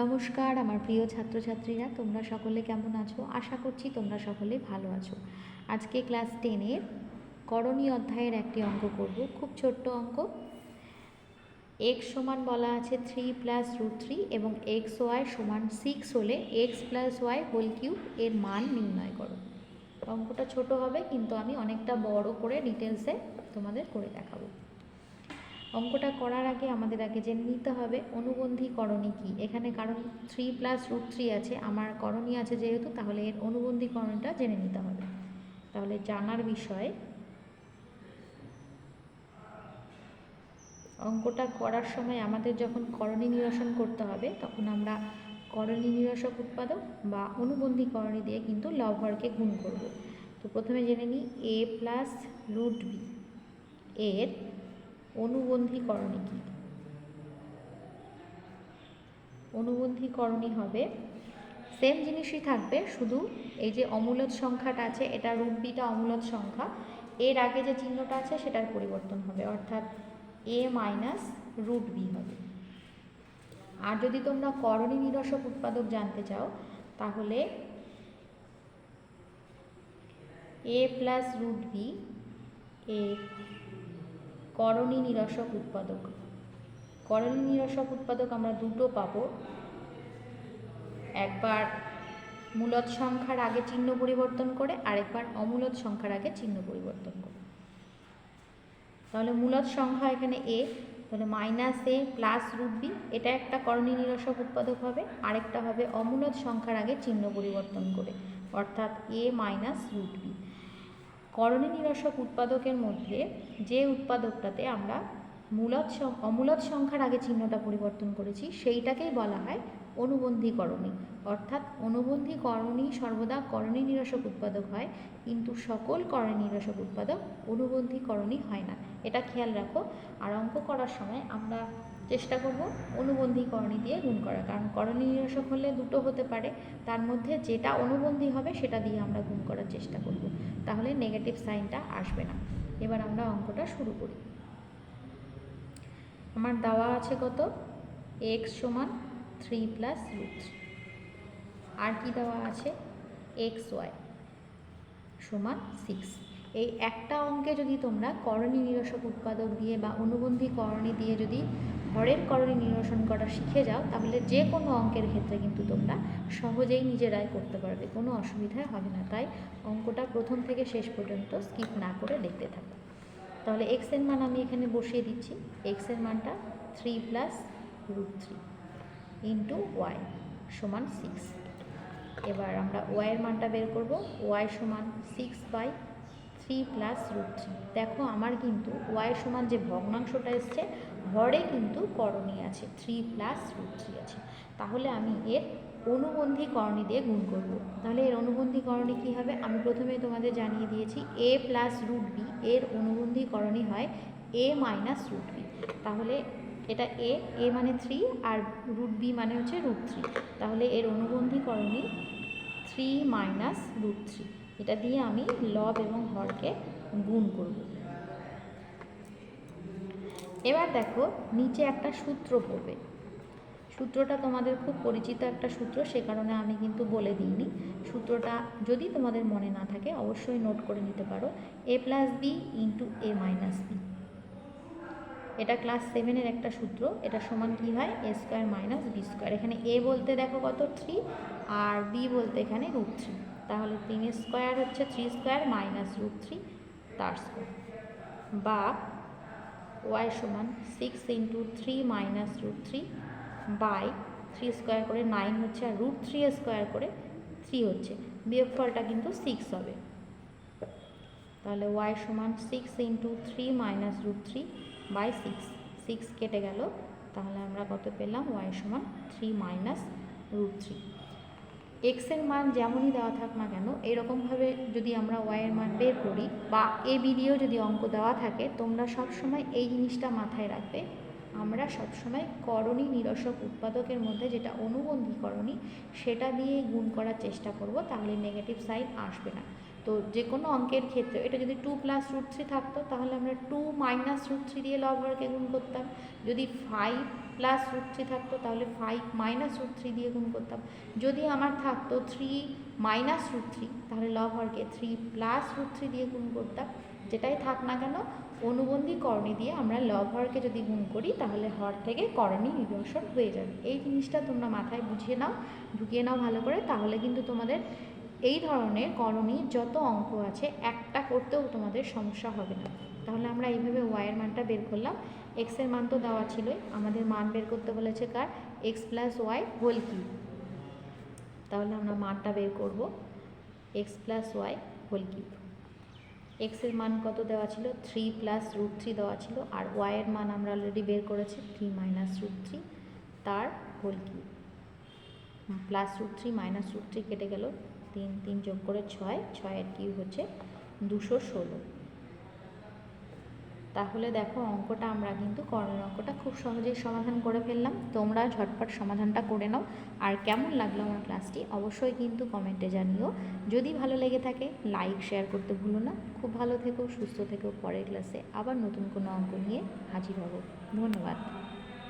নমস্কার, আমার প্রিয় ছাত্রছাত্রীরা, তোমরা সকলে কেমন আছো? আশা করছি তোমরা সকলে ভালো আছো। আজকে ক্লাস টেনের করণীয় অধ্যায়ের একটি অঙ্ক করব। খুব ছোট্ট অঙ্ক। এক্স সমান বলা আছে থ্রি প্লাস রুট থ্রি এবং এক্স ওয়াই সমান সিক্স হলে X plus Y whole cube এর মান নির্ণয় করো। অঙ্কটা ছোট হবে, কিন্তু আমি অনেকটা বড় করে ডিটেলসে তোমাদের করে দেখাবো। অঙ্কটা করার আগে আমাদের আগে জেনে নিতে হবে অনুবন্ধী করণী কী? এখানে কারণ থ্রি প্লাস রুট থ্রি আছে, আমার করণী আছে যেহেতু, তাহলে এর অনুবন্ধী করণীটা জেনে নিতে হবে। তাহলে জানার বিষয়, অঙ্কটা করার সময় আমাদের যখন করণী নিরসন করতে হবে, তখন আমরা করণী নিরসক উৎপাদক বা অনুবন্ধী করণী দিয়ে কিন্তু লবহরকে গুণ করব। তো প্রথমে জেনে নিই এ প্লাস রুট বি এর অনুবন্ধী করণী কী? অনুবন্ধী হবে সেম জিনিসই থাকবে, শুধু এই যে অমূলত সংখ্যাটা আছে, এটা রুট বিটা অমূলত সংখ্যা, এর আগে যে চিহ্নটা আছে, সেটার পরিবর্তন হবে, অর্থাৎ এ মাইনাস রুট বি হবে। আর যদি তোমরা করণী নিরসক উৎপাদক জানতে চাও, তাহলে এ প্লাস রুট বি এর করণী নিরসক উৎপাদক। করণী নিরসক উৎপাদক আমরা দুটো পাবো। একবার মূলত সংখ্যার আগে চিহ্ন পরিবর্তন করে, আরেকবার অমূলত সংখ্যার আগে চিহ্ন পরিবর্তন করে। তাহলে মূলত সংখ্যা এখানে এ তাহলে minus A plus root B এটা একটা করণী নিরসক উৎপাদক হবে, আরেকটা হবে অমূলত সংখ্যার আগে চিহ্ন পরিবর্তন করে, অর্থাৎ এ মাইনাস রুট বি করণী নিরসক উৎপাদকের মধ্যে যে উৎপাদকটাতে আমরা মূলত অমূলত সংখ্যার আগে চিহ্নটা পরিবর্তন করেছি, সেইটাকেই বলা হয় অনুবন্ধী করণী অর্থাৎ অনুবন্ধী করণী সর্বদা করণী নিরসক উৎপাদক হয়, কিন্তু সকল করণী নিরসক উৎপাদক অনুবন্ধী করণী হয় না। এটা খেয়াল রাখো। আর অঙ্ক করার সময় আমরা চেষ্টা করব অনুবন্ধী করণী দিয়ে গুণ করা কারণ করণী নিরসক হলে দুটো হতে পারে। তার মধ্যে যেটা অনুবন্ধী হবে সেটা দিয়ে আমরা গুণ করার চেষ্টা করব। তাহলে নেগেটিভ সাইনটা আসবে না। এবার আমরা অঙ্কটা শুরু করি। আমার দেওয়া আছে কত? এক্স সমান থ্রি প্লাস রুট আর কি দেওয়া আছে? এক্স ওয়াই সমান সিক্স এই একটা অঙ্কে যদি তোমরা করণী নিরসক উৎপাদক দিয়ে বা অনুবন্ধী করণী দিয়ে যদি হরের করণী নিরসন করা শিখে যাও, তাহলে যে কোনো অঙ্কের ক্ষেত্রে কিন্তু তোমরা সহজেই নিজেরাই করতে পারবে, কোনো অসুবিধায় হবে না। তাই অঙ্কটা প্রথম থেকে শেষ পর্যন্ত স্কিপ না করে দেখতে থাকো। তাহলে এক্সের মান আমি এখানে বসিয়ে দিচ্ছি। এক্সের মানটা three plus root three into Y সমান সিক্স এবার আমরা ওয়াইয়ের মানটা বের করব। ওয়াই সমান six by three plus root three দেখো, আমার কিন্তু ওয়াই সমান যে ভগ্নাংশটা এসছে হরে কিন্তু করণী আছে থ্রি প্লাস রুট থ্রি আছে। তাহলে আমি এর অনুবন্ধী করণী দিয়ে গুণ করব। তাহলে এর অনুবন্ধী করণী কী হবে? আমি প্রথমে তোমাদের জানিয়ে দিয়েছি এ প্লাস রুট বি এর অনুবন্ধী করণী হয় এ মাইনাস রুট বি তাহলে এটা এ এ মানে থ্রি আর রুট বি মানে হচ্ছে রুট থ্রি তাহলে এর অনুবন্ধী করণী থ্রি মাইনাস রুট থ্রি এটা দিয়ে আমি লব এবং হরকে গুণ করব। এবার দেখো, নিচে একটা সূত্র পড়বে। সূত্রটা তোমাদের খুব পরিচিত একটা সূত্র, সে কারণে আমি কিন্তু বলে দিইনি। সূত্রটা যদি তোমাদের মনে না থাকে, অবশ্যই নোট করে নিতে পারো। A plus B into A minus B এটা ক্লাস সেভেনের একটা সূত্র, এটা সমান কি হয়? A square minus B square এখানে এ বলতে দেখো কত? থ্রি আর বি বলতে এখানে রুট থ্রি তাহলে তিন স্কোয়ার হচ্ছে three square minus root three তার স্কোয়ার। বা ওয়াই সমান six into three minus root three by three square করে নাইন হচ্ছে আর রুট থ্রি স্কোয়ার করে থ্রি হচ্ছে। বিয়োগফলটা কিন্তু সিক্স হবে। তাহলে ওয়াই সমান six into three minus root three by six. Six কেটে গেল। তাহলে আমরা কত পেলাম? ওয়াই সমান থ্রি মাইনাস রুট থ্রি। এক্সের মান যেমনই দেওয়া থাক না কেন, এরকমভাবে যদি আমরা ওয়াইয়ের মান বের করি বা এ বিডিও যদি অঙ্ক দেওয়া থাকে, তোমরা সব সময় এই জিনিসটা মাথায় রাখবে। আমরা সবসময় করণী নিরসক উৎপাদকের মধ্যে যেটা অনুবন্ধী করণী সেটা দিয়ে গুণ করার চেষ্টা করব, তাহলে নেগেটিভ সাইন আসবে না। তো যে কোনো অঙ্কের ক্ষেত্রে, এটা যদি টু প্লাস রুট থ্রি থাকতো, তাহলে আমরা টু মাইনাস রুট থ্রি দিয়ে লব হরকে গুণ করতাম। যদি ফাইভ প্লাস রুট থ্রি থাকতো, তাহলে ফাইভ মাইনাস রুট থ্রি দিয়ে গুণ করতাম। যদি আমার থাকতো থ্রি মাইনাস রুট থ্রি তাহলে লব হরকে থ্রি প্লাস রুট থ্রি দিয়ে গুণ করতাম। যেটাই থাক না কেন, অনুবন্ধী করণী দিয়ে আমরা লব হরকে যদি গুণ করি, তাহলে হর থেকে করণী নিদর্শন হয়ে যাবে। এই জিনিসটা তোমরা মাথায় বুঝিয়ে নাও, ঢুকিয়ে নাও ভালো করে, তাহলে কিন্তু তোমাদের এই ধরনের করণী যত অঙ্ক আছে, একটা করতেও তোমাদের সমস্যা হবে না। তাহলে আমরা এইভাবে ওয়াইয়ের মানটা বের করলাম। এক্সের মান তো দেওয়া ছিলই। আমাদের মান বের করতে বলেছে কার? এক্স প্লাস ওয়াই হোল কি তাহলে আমরা মানটা বের করব। X plus Y whole cube এক্সের মান কত দেওয়া ছিল? থ্রি প্লাস রুট থ্রি দেওয়া ছিল। আর ওয়াইয়ের মান আমরা অলরেডি বের করেছি। থ্রি মাইনাস রুট থ্রি তার whole cube plus root three minus root three কেটে গেল। তিন তিন যোগ করে ছয়, ছয়ের কিউব হচ্ছে দুশো ষোলো। তাহলে দেখো অঙ্কটা আমরা কিন্তু কর্ণের অঙ্কটা খুব সহজেই সমাধান করে ফেললাম। তোমরা ঝটপট সমাধানটা করে নাও। আর কেমন লাগল আমার ক্লাসটি অবশ্যই কিন্তু কমেন্টে জানিও। যদি ভালো লেগে থাকে, লাইক, শেয়ার করতে ভুলো না। খুব ভালো থেকো, সুস্থ থেকো। পরের ক্লাসে আবার নতুন কোনো অঙ্ক নিয়ে হাজির হব। ধন্যবাদ।